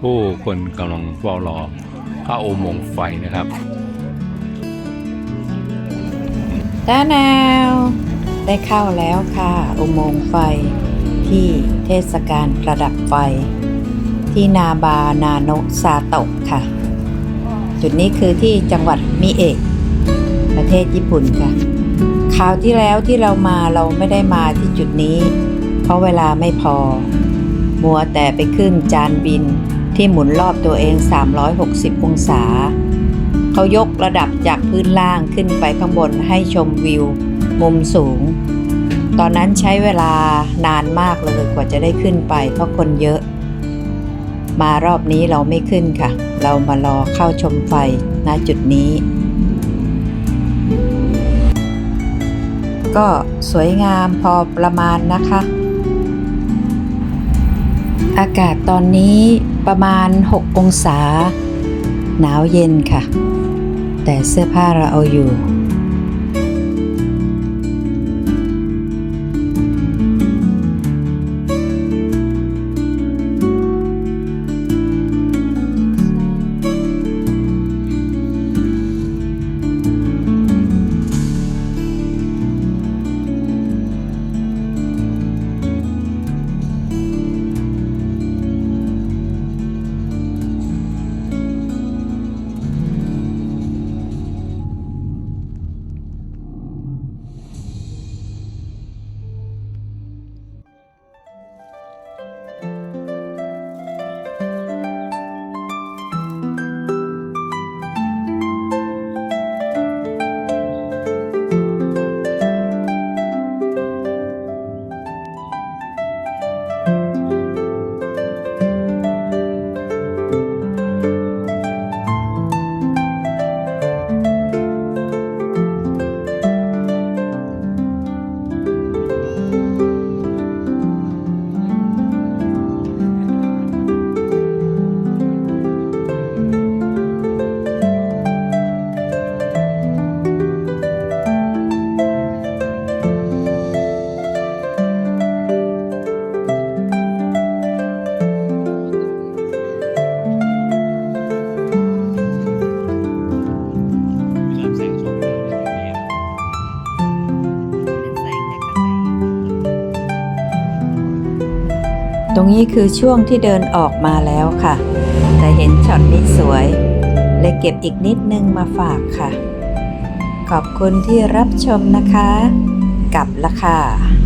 ผู้คนกำลังเฝ้ารอเข้าอุโมงค์ไฟนะครับตาแนวได้เข้าแล้วค่ะ อุโมงค์ไฟที่เทศกาลประดับไฟ ที่นาบานาโนซาโตะค่ะ จุดนี้คือที่จังหวัดมิเอะประเทศญี่ปุ่นค่ะคราวที่แล้วที่เรามาเราไม่ได้มาที่จุดนี้ เพราะเวลาไม่พอ มัวแต่ไปขึ้นจานบินที่หมุนรอบตัวเอง 360 องศา เขายกระดับจากพื้นล่างขึ้นไปข้างบนให้ชมวิว มุมสูง ตอนนั้นใช้เวลานานมากเลยกว่าจะได้ขึ้นไปเพราะคนเยอะ มารอบนี้เราไม่ขึ้นค่ะ เรามารอเข้าชมไฟณจุดนี้ ก็สวยงามพอประมาณนะคะ อากาศตอนนี้ประมาณ 6 องศา หนาวเย็นค่ะ แต่เสื้อผ้าเราเอาอยู่ ตรงนี้คือช่วงที่เดินออกมาแล้วค่ะ แต่เห็นช็อตนี้สวยเลยเก็บอีกนิดนึงมาฝากค่ะ ขอบคุณที่รับชมนะคะ กับละค่ะ